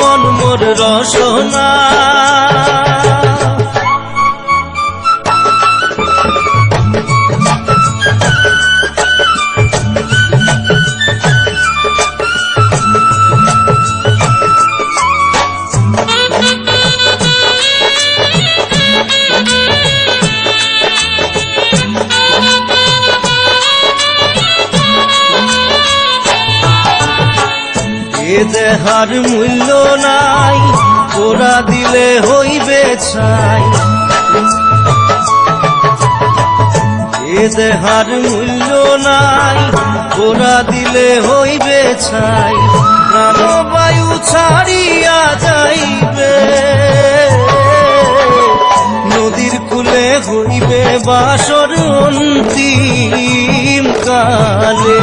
মন মোর রসনা। এ দেহার মূল্য নাই, ওরা দিলে হইবে ছাই। এ দেহার মূল্য নাই, ওরা দিলে হইবে ছাই। প্রাণবায়ু ছাড়িয়া যাইবে, নদীর কুলে হইবে বাসর অন্তিম কালে।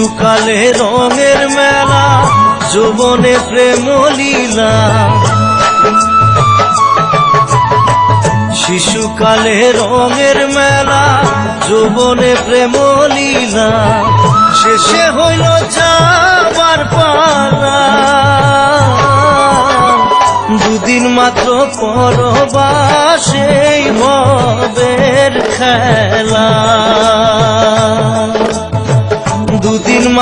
শিশুকালে রঙের মেলা, যৌবনে প্রেম লীলা। শিশুকালে রঙের মেলা, যৌবনে প্রেম লীলা। শেষে হইল যাবার পালা। দুদিন মাত্র পরবাসেই ভবের খেলা।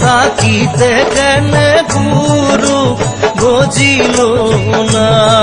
থাকিতে কেন গুরু বুঝিল না?